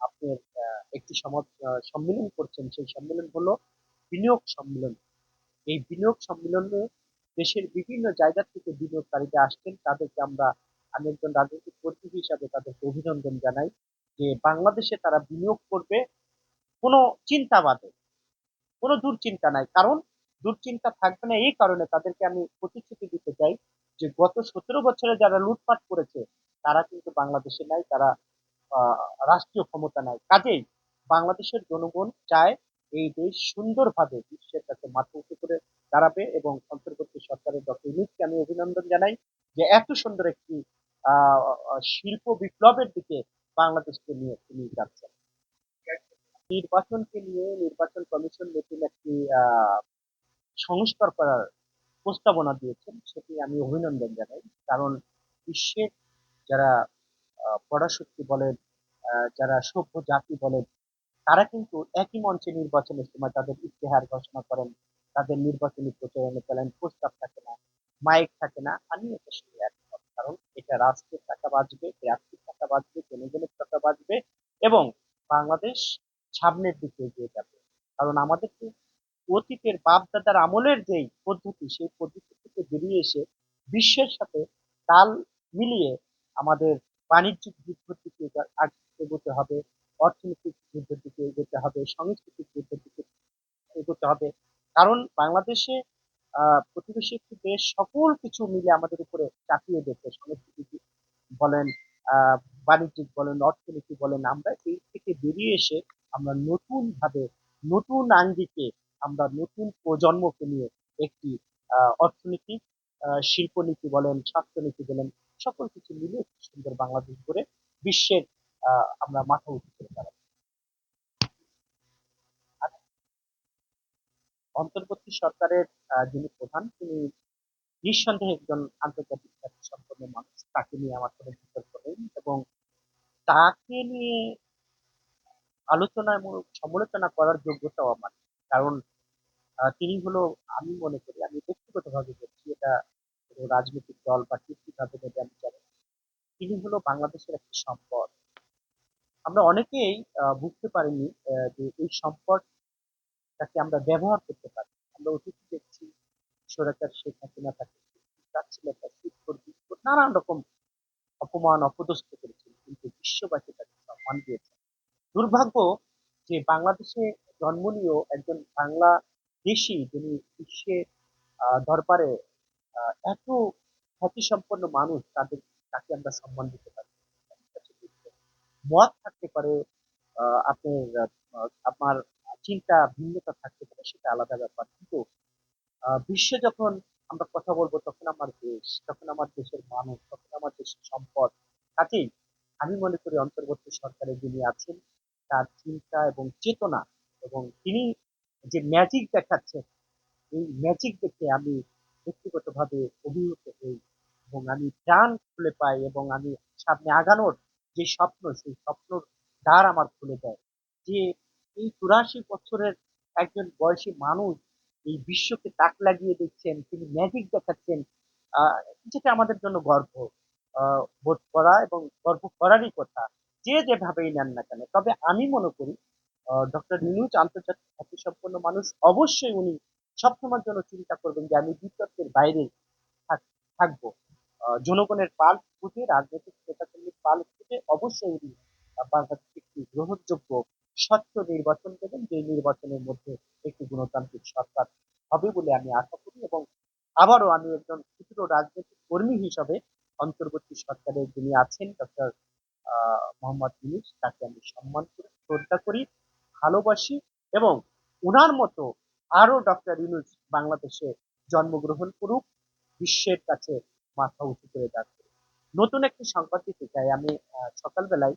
আপনার একটি সম্মেলন করছেন। সেই সম্মেলন হলো বিনিয়োগ সম্মেলন। এই বিনিয়োগ সম্মেলনে দেশের বিভিন্ন জায়গা থেকে বিনিয়োগকারীরা আসছেন। তাদেরকে আমরা আমি একজন রাজনৈতিক কর্মী হিসাবে তাদেরকে অভিনন্দন জানাই যে বাংলাদেশে তারা বিনিয়োগ করবে কোনো চিন্তা চিন্তাবাদে কোনো দুশ্চিন্তা নাই। কারণ দুশ্চিন্তা থাকবে না এই কারণে তাদেরকে আমি প্রতিশ্রুতি দিতে চাই যে গত সতেরো বছরে যারা লুটপাট করেছে, তারা কিন্তু বাংলাদেশে নাই, তারা রাষ্ট্রীয় ক্ষমতা নাই। কাজেই বাংলাদেশের জনগণ চায় এই দেশ সুন্দরভাবে বিশ্বের কাছে মাথা উঁচু করে দাঁড়াবে এবং অন্তর্বর্তী সরকারের ডক্টর ইউনুসকে আমি অভিনন্দন জানাই যে এত সুন্দর একটি শিল্প বিপ্লবের দিকে বাংলাদেশকে নিয়ে তিনি যাচ্ছেন। নির্বাচনকে নিয়ে নির্বাচন কমিশন নতুন একটি সংস্কার করার প্রস্তাবনা দিয়েছেন, সেটি আমি অভিনন্দন জানাই। কারণ বিশ্বের যারা পরাশক্তি বলেন যারা সভ্য জাতি বলেন, তারা কিন্তু একই মঞ্চে নির্বাচনের সময় তাদের ইতিহার ঘোষণা করেন, তাদের নির্বাচনী প্রচারণে চলেন, প্রস্তাব থাকে না, মাইক থাকে না আমি এটা শুনে একমত কারণ এটা রাষ্ট্রের টাকা বাঁচবে রাষ্ট্রের টাকা বাঁচবে, জনগণের টাকা বাঁচবে এবং বাংলাদেশ সামনের দিকে এগিয়ে যাবে। কারণ আমাদেরকে অতীতের বাপদাদার আমলের যেই পদ্ধতি, সেই পদ্ধতি থেকে বেরিয়ে এসে বিশ্বের সাথে তাল মিলিয়ে আমাদের বাণিজ্যিক বৃদ্ধির দিকে এগোতে হবে, অর্থনৈতিক যুদ্ধের দিকে এগোতে হবে, সাংস্কৃতিক যুদ্ধের দিকে এগোতে হবে। কারণ বাংলাদেশে প্রতিবেশী একটি দেশ সকল কিছু মিলে আমাদের উপরে চাপিয়ে দিচ্ছে সংস্কৃতি বলেন বাণিজ্যিক বলেন, অর্থনীতি বলেন, আমরা এই থেকে বেরিয়ে এসে আমরা নতুন ভাবে নতুন আঙ্গিকে, আমরা নতুন প্রজন্মকে নিয়ে একটি আহ অর্থনীতি আহ শিল্পনীতি বলেন, স্বাস্থ্যনীতি বলেন সকল কিছু মিলে একটি সুন্দর বাংলাদেশ গড়ে বিশ্বের আমরা মাথা উঁচু করে দাঁড়াবো অন্তর্বর্তী সরকারের যিনি প্রধান, তিনি নিঃসন্দেহে একজন আন্তর্জাতিক খ্যাতি সম্পন্ন মানুষ। তাকে নিয়ে আমার কোনো বিতর্ক নেই এবং তাকে নিয়ে আলোচনামূলক সমালোচনা করার যোগ্যতাও আমার। কারণ তিনি হলো, আমি মনে করি, আমি ব্যক্তিগতভাবে বলছি, এটা রাজনৈতিক দল বা কীর্তিভাবে যদি আমি জানি, তিনি হলো বাংলাদেশের একটি সম্পদ। আমরা অনেকেই বুঝতে পারিনি যে এই সম্পদটাকে আমরা ব্যবহার করতে পারি। আমরা অতীতে দেখছি সরকার শেখ হাসিনা তাকে নানান রকম অপমান, অপদস্থ করেছিল, কিন্তু বিশ্ববাসী তাকে সম্মান দিয়েছে। দুর্ভাগ্য যে বাংলাদেশে জন্ম নিয়েও একজন বাংলা দেশি যিনি বিশ্বের দরবারে এত খ্যাতিসম্পন্ন মানুষ তাদের, তাকে আমরা সম্মান দিতে পারি। মত থাকতে পারে আপনার আপনার চিন্তা ভিন্নতা থাকতে পারে, সেটা আলাদা ব্যাপার। কিন্তু বিশ্বে যখন আমরা কথা বলব, তখন আমার দেশ, তখন আমার দেশের মানুষ, তখন আমার দেশের সম্পদ। কাজেই আমি মনে করি অন্তর্বর্তী সরকারে যিনি আছেন, তার চিন্তা এবং চেতনা এবং তিনি যে ম্যাজিক দেখাচ্ছেন, এই ম্যাজিক দেখে আমি ব্যক্তিগতভাবে অভিভূত হই এবং আমি প্রাণ খুলে পাই এবং আমি সামনে আগানোর যে স্বপ্ন, সেই স্বপ্নর দ্বার আমার খুলে দেয়। যে এই চুরাশি বছরের একজন বয়সী মানুষ এই বিশ্বকে তাক লাগিয়ে দিচ্ছেন তিনি ম্যাজিক দেখাচ্ছেন যেটা আমাদের জন্য গর্ব বোধ করা এবং গর্ব করারই কথা। যে যেভাবেই নেন না কেন, তবে আমি মনে করি ডক্টর নিনুজ আন্তর্জাতিক খ্যাতিসম্পন্ন মানুষ, অবশ্যই উনি সবসময়ের জন্য চিন্তা করবেন যে আমি বিতর্কের বাইরে থাকব। জনগণের পাল খুঁজে, রাজনৈতিক নেতাকর্মীর পাল খুঁজে অবশ্যই বাংলাদেশ একটি গ্রহণযোগ্য, স্বচ্ছ নির্বাচন দেবেন, যে নির্বাচনের মধ্যে একটি গণতান্ত্রিক সরকার হবে বলে আমি আশা করি এবং আবারও আমি একজন ক্ষুদ্র রাজনৈতিক কর্মী হিসাবে অন্তর্বর্তী সরকারের যিনি আছেন ডক্টর মোহাম্মদ ইউনুস, তাকে আমি সম্মান করি, শ্রদ্ধা করি, ভালোবাসি এবং ওনার মতো আরও ডক্টর ইউনুস বাংলাদেশে জন্মগ্রহণ করুক, বিশ্বের কাছে মাথা উঁচু করে দাঁড় নতুন একটি সংবাদ দিতে চাই। আমি সকালবেলায়